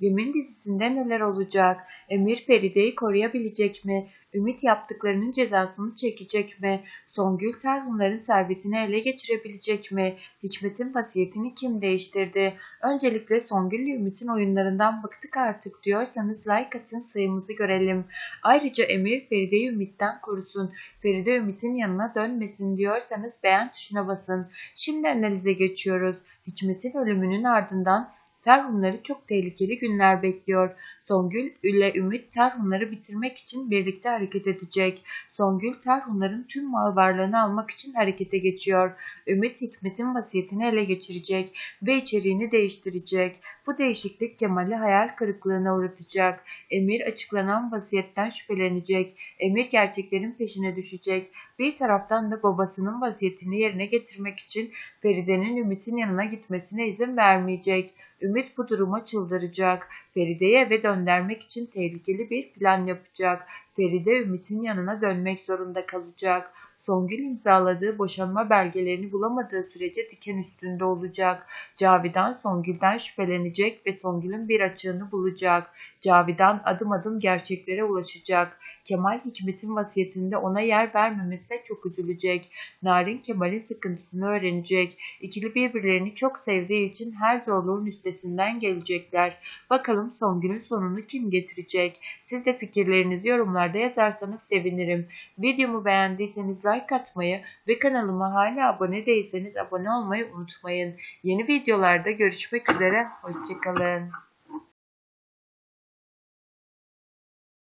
Yemin dizisinde neler olacak? Emir Feride'yi koruyabilecek mi? Ümit yaptıklarının cezasını çekecek mi? Songül Terhunların servetini ele geçirebilecek mi? Hikmet'in vasiyetini kim değiştirdi? Öncelikle Songül Ümit'in oyunlarından bıktık artık diyorsanız like atın sayımızı görelim. Ayrıca Emir Feride'yi Ümit'ten korusun. Feride Ümit'in yanına dönmesin diyorsanız beğen tuşuna basın. Şimdi analize geçiyoruz. Hikmet'in ölümünün ardından Terhunları çok tehlikeli günler bekliyor. Songül ile Ümit Terhunları bitirmek için birlikte hareket edecek. Songül Terhunların tüm mal varlığını almak için harekete geçiyor. Ümit Hikmet'in vasiyetini ele geçirecek ve içeriğini değiştirecek. Bu değişiklik Kemal'i hayal kırıklığına uğratacak. Emir açıklanan vasiyetten şüphelenecek. Emir gerçeklerin peşine düşecek. Bir taraftan da babasının vasiyetini yerine getirmek için Feride'nin Ümit'in yanına gitmesine izin vermeyecek. Ümit bu duruma çıldıracak. Feride'yi eve döndürmek için tehlikeli bir plan yapacak. Feride Ümit'in yanına dönmek zorunda kalacak. Songül imzaladığı boşanma belgelerini bulamadığı sürece diken üstünde olacak. Cavidan Songül'den şüphelenecek ve Songül'ün bir açığını bulacak. Cavidan adım adım gerçeklere ulaşacak. Kemal Hikmet'in vasiyetinde ona yer vermemesine çok üzülecek. Narin Kemal'in sıkıntısını öğrenecek. İkili birbirlerini çok sevdiği için her zorluğun üstesinden gelecekler. Bakalım Songül'ün sonunu kim getirecek? Siz de fikirlerinizi yorumlarda yazarsanız sevinirim. Videomu beğendiyseniz like atmayı ve kanalıma hala abone değilseniz abone olmayı unutmayın. Yeni videolarda görüşmek üzere, hoşçakalın.